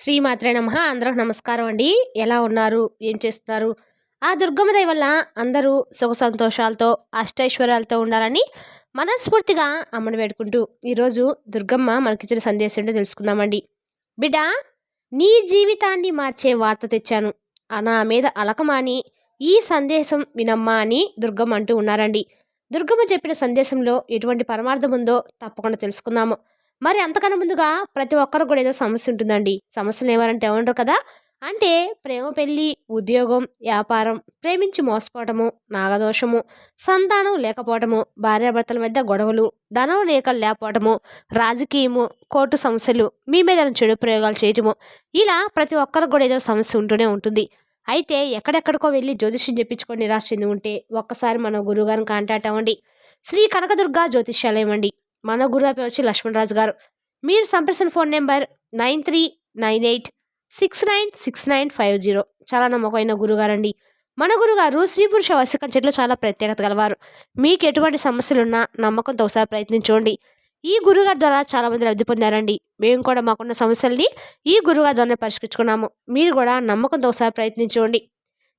శ్రీమాత్రే నమ. అందరూ నమస్కారం అండి. ఎలా ఉన్నారు? ఏం చేస్తున్నారు? ఆ దుర్గమ్మ దయ వల్ల అందరూ సుఖ సంతోషాలతో అష్టైశ్వర్యాలతో ఉండాలని మనస్ఫూర్తిగా అమ్మని వేడుకుంటూ ఈరోజు దుర్గమ్మ మనకిచ్చిన సందేశం ఏంటో తెలుసుకుందామండి. బిడ్డ నీ జీవితాన్ని మార్చే వార్త తెచ్చాను. ఆ నా మీద అలకమాని ఈ సందేశం వినమ్మా అని దుర్గమ్మ అంటూ ఉన్నారండి. దుర్గమ్మ చెప్పిన సందేశంలో ఎటువంటి పరమార్థం ఉందో తప్పకుండా తెలుసుకుందాము. మరి అంతకన్నా ముందుగా ప్రతి ఒక్కరు కూడా ఏదో సమస్య ఉంటుందండి. సమస్యలు ఏమనంటే ఏమంటారు కదా? అంటే ప్రేమ పెళ్ళి ఉద్యోగం వ్యాపారం ప్రేమించి మోసపోవటము నాగదోషము సంతానం లేకపోవటము భార్యాభర్తల మధ్య గొడవలు ధనం లేక లేకపోవటము రాజకీయము కోర్టు సమస్యలు మీ మీద చెడు ప్రయోగాలు చేయటము ఇలా ప్రతి ఒక్కరికి కూడా ఏదో సమస్య ఉంటూనే ఉంటుంది. అయితే ఎక్కడెక్కడికో వెళ్ళి జ్యోతిష్యం చెప్పించుకొని నిరాశ చెంది ఉంటే ఒక్కసారి మన గురువుగారిని కాంటాక్ట్ అవ్వండి. శ్రీ కనకదుర్గ జ్యోతిష్యాలయం అండి. మన గురువు వచ్చి లక్ష్మణరాజు గారు. మీరు సంప్రదించిన phone number nine three nine eight six nine six nine five zero. చాలా నమ్మకమైన గురుగారండి. మన గురుగారు స్త్రీ పురుష వశకం చెట్లు చాలా ప్రత్యేకత గలవారు. మీకు ఎటువంటి సమస్యలున్నా నమ్మకంతో ఒకసారి ప్రయత్నించండి. ఈ గురుగారి ద్వారా చాలా మంది లబ్ధి పొందారండి. మేము కూడా మాకున్న సమస్యల్ని ఈ గురుగారి ద్వారా పరిష్కరించుకున్నాము. మీరు కూడా నమ్మకంతో ఒకసారి ప్రయత్నించండి.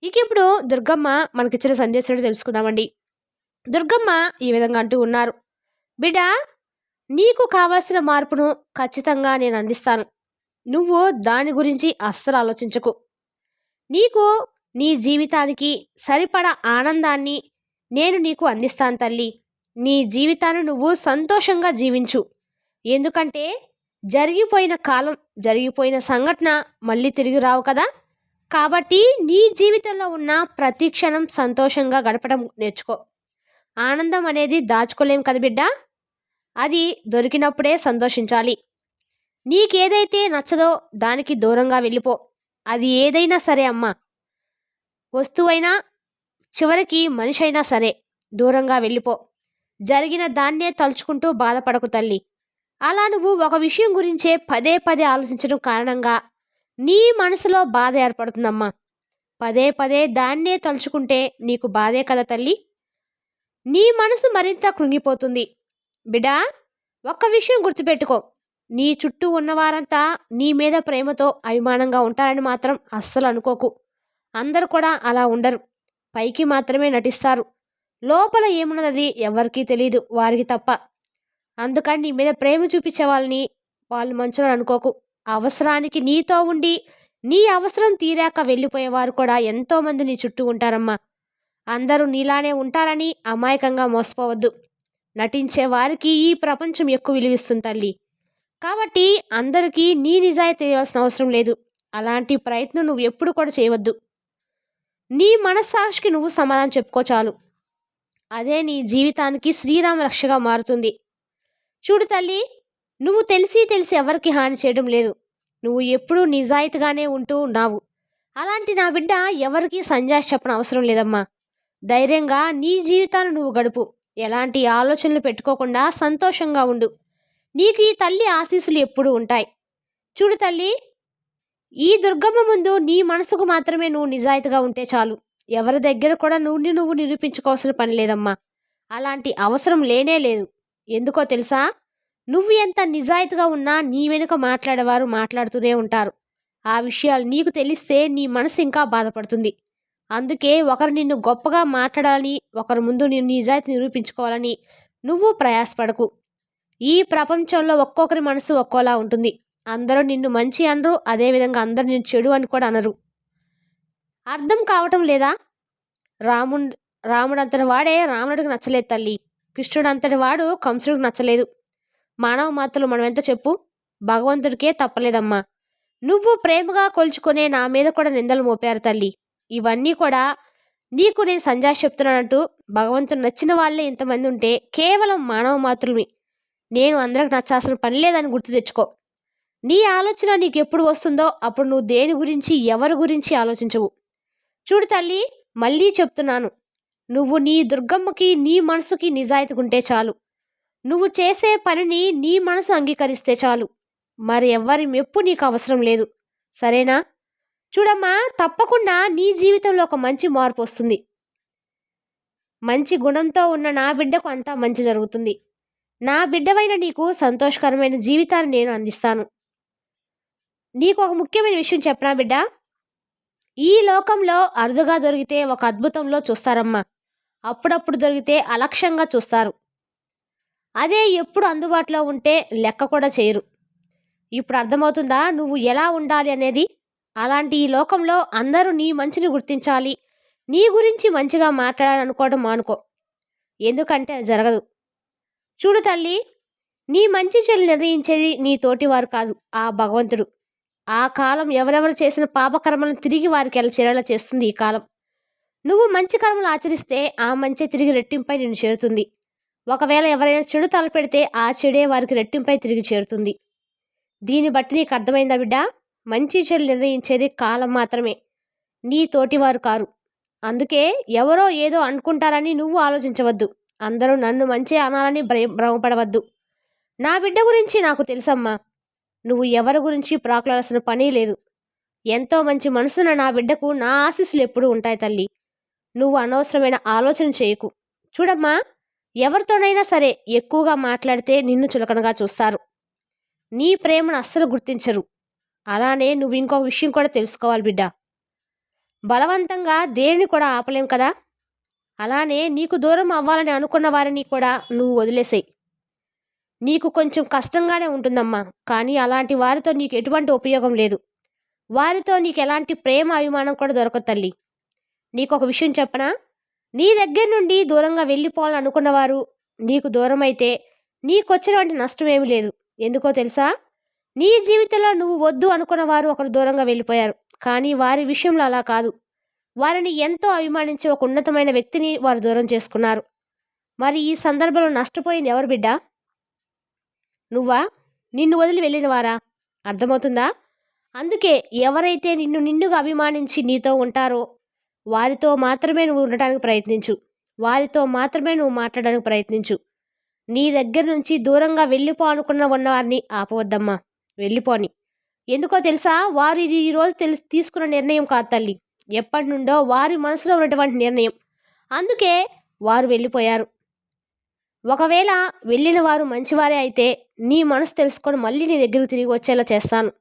ఇక ఇప్పుడు దుర్గమ్మ మనకిచ్చిన సందేశం తెలుసుకుందామండి. దుర్గమ్మ ఈ విధంగా అంటూ ఉన్నారు. బిడ్డ నీకు కావలసిన మార్పును ఖచ్చితంగా నేను అందిస్తాను. నువ్వు దాని గురించి అస్సలు ఆలోచించకు. నీకు నీ జీవితానికి సరిపడా ఆనందాన్ని నేను నీకు అందిస్తాను తల్లి. నీ జీవితాన్ని నువ్వు సంతోషంగా జీవించు. ఎందుకంటే జరిగిపోయిన కాలం జరిగిపోయిన సంఘటన మళ్ళీ తిరిగి రావు కదా. కాబట్టి నీ జీవితంలో ఉన్న ప్రతి క్షణం సంతోషంగా గడపడం నేర్చుకో. ఆనందం అనేది దాచుకోలేం కదా బిడ్డ. అది దొరికినప్పుడే సంతోషించాలి. నీకేదైతే నచ్చదో దానికి దూరంగా వెళ్ళిపో. అది ఏదైనా సరే అమ్మా. వస్తువైనా చివరికి మనిషి అయినా సరే దూరంగా వెళ్ళిపో. జరిగిన దాన్నే తలుచుకుంటూ బాధపడకు తల్లి. అలా నువ్వు ఒక విషయం గురించే పదే పదే ఆలోచించడం కారణంగా నీ మనసులో బాధ ఏర్పడుతుందమ్మా. పదే పదే దాన్నే తలుచుకుంటే నీకు బాధే కదా తల్లి? నీ మనసు మరింత కృంగిపోతుంది. బిడా ఒక్క విషయం గుర్తుపెట్టుకో. నీ చుట్టూ ఉన్నవారంతా నీ మీద ప్రేమతో అభిమానంగా ఉంటారని మాత్రం అస్సలు అనుకోకు. అందరు కూడా అలా ఉండరు. పైకి మాత్రమే నటిస్తారు. లోపల ఏమున్నది ఎవరికీ తెలియదు వారికి తప్ప. అందుకని నీ మీద ప్రేమ చూపించే వాళ్ళని వాళ్ళు మంచులు అనుకోకు. అవసరానికి నీతో ఉండి నీ అవసరం తీరాక వెళ్ళిపోయేవారు కూడా ఎంతోమంది నీ చుట్టూ ఉంటారమ్మా. అందరూ నీలానే ఉంటారని అమాయకంగా మోసపోవద్దు. నటించే వారికి ఈ ప్రపంచం ఎక్కువ విలువిస్తుంది తల్లి. కాబట్టి అందరికీ నీ నిజాయితీ తెలియాల్సిన అవసరం లేదు. అలాంటి ప్రయత్నం నువ్వు ఎప్పుడు కూడా చేయవద్దు. నీ మనస్సాక్షికి నువ్వు సమాధానం చెప్పుకో చాలు. అదే నీ జీవితానికి శ్రీరామ రక్షగా మారుతుంది. చూడు తల్లి నువ్వు తెలిసి తెలిసి ఎవరికి హాని చేయడం లేదు. నువ్వు ఎప్పుడూ నిజాయితీగానే ఉంటూ ఉన్నావు. అలాంటి నా బిడ్డ ఎవరికీ సంజాష్ చెప్పని అవసరం లేదమ్మా. ధైర్యంగా నీ జీవితాన్ని నువ్వు గడుపు. ఎలాంటి ఆలోచనలు పెట్టుకోకుండా సంతోషంగా ఉండు. నీకు ఈ తల్లి ఆశీస్సులు ఎప్పుడూ ఉంటాయి. చూడు తల్లి ఈ దుర్గమ్మ ముందు నీ మనసుకు మాత్రమే నువ్వు నిజాయితీగా ఉంటే చాలు. ఎవరి దగ్గర కూడా నువ్వు నువ్వు నిరూపించుకోవాల్సిన పని లేదమ్మా. అలాంటి అవసరం లేనే లేదు. ఎందుకో తెలుసా? నువ్వు ఎంత నిజాయితీగా ఉన్నా నీ వెనుక మాట్లాడేవారు మాట్లాడుతూనే ఉంటారు. ఆ విషయాలు నీకు తెలిస్తే నీ మనసు ఇంకా బాధపడుతుంది. అందుకే ఒకరు నిన్ను గొప్పగా మాట్లాడాలని ఒకరి ముందు నిన్ను నిజాయితీ నిరూపించుకోవాలని నువ్వు ప్రయాసపడకు. ఈ ప్రపంచంలో ఒక్కొక్కరి మనసు ఒక్కోలా ఉంటుంది. అందరూ నిన్ను మంచి అనరు అదేవిధంగా అందరూ నిన్ను చెడు అని కూడా అనరు. అర్థం కావటం లేదా? రాముడు రాముడు అంతటి వాడే రాముడికి నచ్చలేదు తల్లి. కృష్ణుడు అంతటి వాడు కంసుడికి నచ్చలేదు. మానవ మాతలు మనం ఎంత చెప్పు? భగవంతుడికే తప్పలేదమ్మా. నువ్వు ప్రేమగా కొలుచుకునే నా మీద కూడా నిందలు మోపారు తల్లి. ఇవన్నీ కూడా నీకు నేను సంజా చెప్తున్నానంటూ భగవంతుడు నచ్చిన వాళ్ళే ఇంతమంది ఉంటే కేవలం మానవ మాత్రమే. నేను అందరికి నచ్చాల్సిన పని లేదని గుర్తు తెచ్చుకో. నీ ఆలోచన నీకు ఎప్పుడు వస్తుందో అప్పుడు నువ్వు దేని గురించి ఎవరి గురించి ఆలోచించవు. చూడు తల్లి మళ్ళీ చెప్తున్నాను. నువ్వు నీ దుర్గమ్మకి నీ మనసుకి నిజాయితీగా ఉంటే చాలు. నువ్వు చేసే పనిని నీ మనసు అంగీకరిస్తే చాలు. మరి ఎవ్వరి మెప్పు నీకు అవసరం లేదు. సరేనా? చూడమ్మా తప్పకుండా నీ జీవితంలో ఒక మంచి మార్పు వస్తుంది మంచి గుణంతో ఉన్న నా బిడ్డకు అంతా మంచి జరుగుతుంది. నా బిడ్డవైన నీకు సంతోషకరమైన జీవితాన్ని నేను అందిస్తాను. నీకు ఒక ముఖ్యమైన విషయం చెప్పనా బిడ్డ? ఈ లోకంలో అరుదుగా దొరికితే ఒక అద్భుతంలో చూస్తారమ్మా. అప్పుడప్పుడు దొరికితే అలక్ష్యంగా చూస్తారు. అదే ఎప్పుడు అందుబాటులో ఉంటే లెక్క కూడా చేయరు. ఇప్పుడు అర్థమవుతుందా? నువ్వు ఎలా ఉండాలి అనేది అలాంటి ఈ లోకంలో అందరూ నీ మంచిని గుర్తించాలి. నీ గురించి మంచిగా మాట్లాడాలనుకోవడం మానుకో. ఎందుకంటే అది జరగదు. చూడు తల్లి నీ మంచి చెల్లి నిర్ణయించేది నీ తోటివారు కాదు ఆ భగవంతుడు. ఆ కాలం ఎవరెవరు చేసిన పాపకర్మలను తిరిగి వారికి ఎలా చేరేలా చేస్తుంది ఈ కాలం. నువ్వు మంచి కర్మలు ఆచరిస్తే ఆ మంచి తిరిగి రెట్టింపై నిన్ను చేరుతుంది. ఒకవేళ ఎవరైనా చెడు తలపెడితే ఆ చెడే వారికి రెట్టింపై తిరిగి చేరుతుంది. దీన్ని బట్టి నీకు అర్థమైందా బిడ్డా? మంచి చెడు నిర్ణయించేది కాలం మాత్రమే. నీ తోటివారు కారు. అందుకే ఎవరో ఏదో అనుకుంటారని నువ్వు ఆలోచించవద్దు. అందరూ నన్ను మంచి అనాలని భ్రమపడవద్దు. నా బిడ్డ గురించి నాకు తెలుసమ్మా. నువ్వు ఎవరి గురించి ప్రాకులాల్సిన పని లేదు. ఎంతో మంచి మనసున నా బిడ్డకు నా ఆశీస్సులు ఎప్పుడూ ఉంటాయి తల్లి. నువ్వు అనవసరమైన ఆలోచన చేయకు. చూడమ్మా ఎవరితోనైనా సరే ఎక్కువగా మాట్లాడితే నిన్ను చులకనగా చూస్తారు. నీ ప్రేమను అస్సలు గుర్తించరు. అలానే నువ్వు ఇంకొక విషయం కూడా తెలుసుకోవాలి బిడ్డ. బలవంతంగా దేనిని కూడా ఆపలేం కదా? అలానే నీకు దూరం అవ్వాలని అనుకున్న వారిని కూడా నువ్వు వదిలేసేయి. నీకు కొంచెం కష్టంగానే ఉంటుందమ్మా కానీ అలాంటి వారితో నీకు ఎటువంటి ఉపయోగం లేదు. వారితో నీకు ఎలాంటి ప్రేమ అభిమానం కూడా దొరకదు తల్లి. నీకు ఒక విషయం చెప్పనా? నీ దగ్గర నుండి దూరంగా వెళ్ళిపోవాలని అనుకున్నవారు నీకు దూరం అయితే నీకొచ్చినటువంటి నష్టం ఏమీ లేదు. ఎందుకో తెలుసా? నీ జీవితంలో నువ్వు వద్దు అనుకున్న వారు ఒకరు దూరంగా వెళ్ళిపోయారు. కానీ వారి విషయంలో అలా కాదు. వారిని ఎంతో అభిమానించి ఒక ఉన్నతమైన వ్యక్తిని వారు దూరం చేసుకున్నారు. మరి ఈ సందర్భంలో నష్టపోయింది ఎవరు బిడ్డ? నువ్వా? నిన్ను వదిలి వెళ్ళిన వారా? అర్థమవుతుందా? అందుకే ఎవరైతే నిన్ను నిండుగా అభిమానించి నీతో ఉంటారో వారితో మాత్రమే నువ్వు ఉండటానికి ప్రయత్నించు. వారితో మాత్రమే నువ్వు మాట్లాడడానికి ప్రయత్నించు. నీ దగ్గర నుంచి దూరంగా వెళ్ళిపో అనుకున్న ఉన్నవారిని ఆపవద్దమ్మా. వెళ్ళిపోని. ఎందుకో తెలుసా? వారు ఇది ఈరోజు తెలిసి తీసుకున్న నిర్ణయం కాదు తల్లి. ఎప్పటి నుండో వారి మనసులో ఉన్నటువంటి నిర్ణయం. అందుకే వారు వెళ్ళిపోయారు. ఒకవేళ వెళ్ళిన వారు మంచివారే అయితే నీ మనసు తెలుసుకొని మళ్ళీ నీ దగ్గరకు తిరిగి వచ్చేలా చేస్తాను.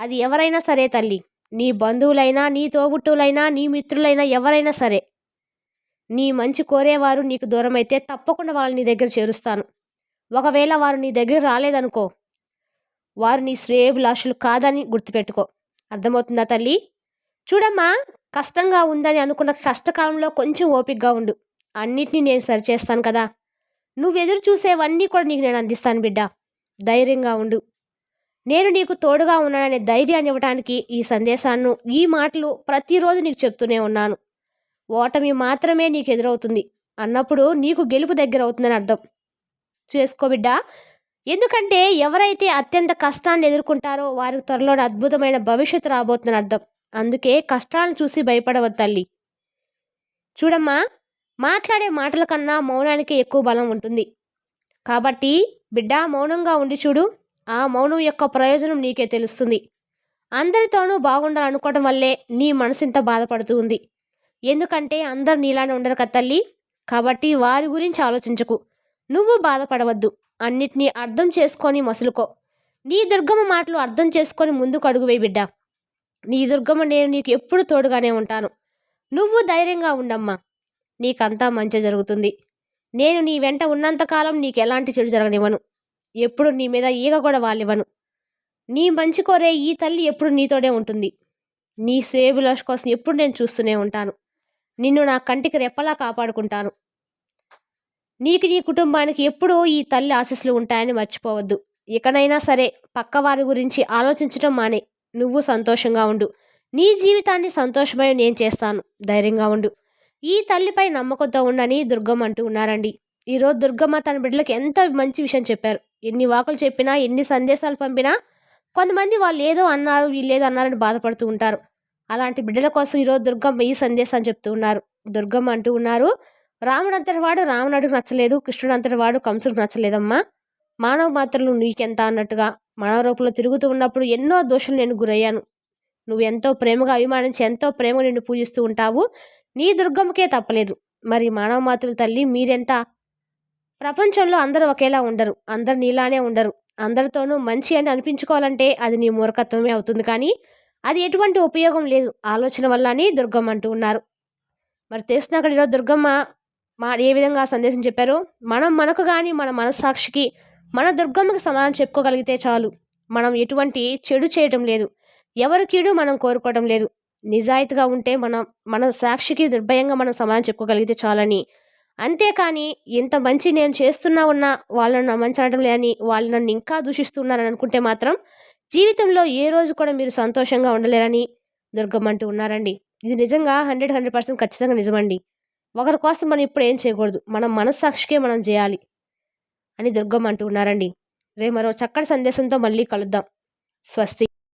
అది ఎవరైనా సరే తల్లి. నీ బంధువులైనా నీ తోబుట్టువులైనా నీ మిత్రులైనా ఎవరైనా సరే. నీ మంచి కోరేవారు నీకు దూరమైతే తప్పకుండా వాళ్ళు నీ దగ్గర చేరుస్తాను. ఒకవేళ వారు నీ దగ్గర రాలేదనుకో వారు నీ శ్రేయభిలాషులు కాదని గుర్తుపెట్టుకో. అర్థమవుతుందా తల్లి? చూడమ్మా కష్టంగా ఉందని అనుకున్న కష్టకాలంలో కొంచెం ఓపికగా ఉండు. అన్నిటినీ నేను సరిచేస్తాను కదా. నువ్వు ఎదురు చూసేవన్నీ కూడా నీకు నేను అందిస్తాను బిడ్డ. ధైర్యంగా ఉండు. నేను నీకు తోడుగా ఉన్నాననే ధైర్యాన్ని ఇవ్వడానికి ఈ సందేశాన్ని ఈ మాటలు ప్రతిరోజు నీకు చెప్తూనే ఉన్నాను. ఓటమి మాత్రమే నీకు ఎదురవుతుంది. అన్నప్పుడు నీకు గెలుపు దగ్గర అవుతుందని అర్థం. చేసుకో బిడ్డ. ఎందుకంటే ఎవరైతే అత్యంత కష్టాన్ని ఎదుర్కొంటారో వారికి త్వరలో అద్భుతమైన భవిష్యత్తు రాబోతుందని అర్థం. అందుకే కష్టాలను చూసి భయపడవద్దు తల్లి. చూడమ్మా మాట్లాడే మాటల కన్నా మౌనానికి ఎక్కువ బలం ఉంటుంది. కాబట్టి బిడ్డ మౌనంగా ఉండి చూడు. ఆ మౌనం యొక్క ప్రయోజనం నీకే తెలుస్తుంది. అందరితోనూ బాగుండాలనుకోవడం వల్లే నీ మనసింత బాధపడుతూ ఉంది. ఎందుకంటే అందరు నీలానే ఉండరు కదా తల్లి. కాబట్టి వారి గురించి ఆలోచించకు. నువ్వు బాధపడవద్దు. అన్నిటినీ అర్థం చేసుకొని మసులుకో. నీ దుర్గమ్మ మాటలు అర్థం చేసుకొని ముందుకు అడుగువే బిడ్డ. నీ దుర్గమ్మ నేను నీకు ఎప్పుడు తోడుగానే ఉంటాను. నువ్వు ధైర్యంగా ఉండమ్మా. నీకంతా మంచి జరుగుతుంది. నేను నీ వెంట ఉన్నంతకాలం నీకు ఎలాంటి చెడు జరగనివ్వను. ఎప్పుడు నీ మీద ఈగ కూడా వాళ్ళివ్వను నీ మంచి కోరే ఈ తల్లి ఎప్పుడు నీతోనే ఉంటుంది. నీ శ్రేయభిలాష్ కోసం ఎప్పుడు నేను చూస్తూనే ఉంటాను. నిన్ను నా కంటికి రెప్పలా కాపాడుకుంటాను. నీకు నీ కుటుంబానికి ఎప్పుడూ ఈ తల్లి ఆశీస్సులు ఉంటాయని మర్చిపోవద్దు. ఇకనైనా సరే పక్కవారి గురించి ఆలోచించడం మానే. నువ్వు సంతోషంగా ఉండు. నీ జీవితాన్ని సంతోషమై నేను చేస్తాను. ధైర్యంగా ఉండు. ఈ తల్లిపై నమ్మకంతో ఉండని దుర్గమ్మ అంటూ ఉన్నారండి. ఈరోజు దుర్గమ్మ తన బిడ్డలకు ఎంత మంచి విషయం చెప్పారు. ఎన్ని వాకులు చెప్పినా ఎన్ని సందేశాలు పంపినా కొంతమంది వాళ్ళు ఏదో అన్నారు వీళ్ళేదో అన్నారని బాధపడుతూ ఉంటారు. అలాంటి బిడ్డల కోసం ఈరోజు దుర్గమ్మ ఈ సందేశాన్ని చెప్తూ ఉన్నారు. దుర్గమ్మ అంటూ ఉన్నారు రాముడు అంతటివాడు రావణుడికి నచ్చలేదు కృష్ణుడు అంతటివాడు కంసుడికి నచ్చలేదమ్మా. మానవ మాత్రలు నీకెంత అన్నట్టుగా మానవ రూపంలో తిరుగుతూ ఉన్నప్పుడు ఎన్నో దోషులు నేను గురయ్యాను. నువ్వు ఎంతో ప్రేమగా అభిమానించి ఎంతో ప్రేమ నిన్ను పూజిస్తూ ఉంటావు. నీ దుర్గమ్మకే తప్పలేదు. మరి మానవ మాతృల తల్లి మీరెంత? ప్రపంచంలో అందరూ ఒకేలా ఉండరు. అందరు నీలానే ఉండరు. అందరితోనూ మంచి అని అనిపించుకోవాలంటే అది నీ మూర్ఖత్వమే అవుతుంది కానీ అది ఎటువంటి ఉపయోగం లేదు. ఆలోచన వల్ల అని దుర్గమ్మ అంటూ ఉన్నారు. మరి తెలిసిన అక్కడ ఈరోజు దుర్గమ్మ మా ఏ విధంగా సందేశం చెప్పారో మనం మనకు కానీ మన మనస్సాక్షికి మన దుర్గమ్మకి సమాధానం చెప్పుకోగలిగితే చాలు. మనం ఎటువంటి చెడు చేయటం లేదు. ఎవరి కీడు మనం కోరుకోవడం లేదు. నిజాయితీగా ఉంటే మనం మన సాక్షికి నిర్భయంగా మనం సమాధానం చెప్పుకోగలిగితే చాలని. అంతేకాని ఇంత మంచి నేను చేస్తున్నా ఉన్నా వాళ్ళని నా మంచి అనడం లేదని వాళ్ళు నన్ను ఇంకా దూషిస్తున్నారని అనుకుంటే మాత్రం జీవితంలో ఏ రోజు కూడా మీరు సంతోషంగా ఉండలేరని దుర్గమ్మ అంటూ ఉన్నారండి. ఇది నిజంగా హండ్రెడ్ హండ్రెడ్ పర్సెంట్ ఖచ్చితంగా నిజమండి. ఒకరి కోసం మనం ఇప్పుడు ఏం చేయకూడదు. మనం మనస్సాక్షికే మనం చేయాలి అని దుర్గమ్మ అంటూ ఉన్నారండి. రే మరో చక్కటి సందేశంతో మళ్ళీ కలుద్దాం. స్వస్తి.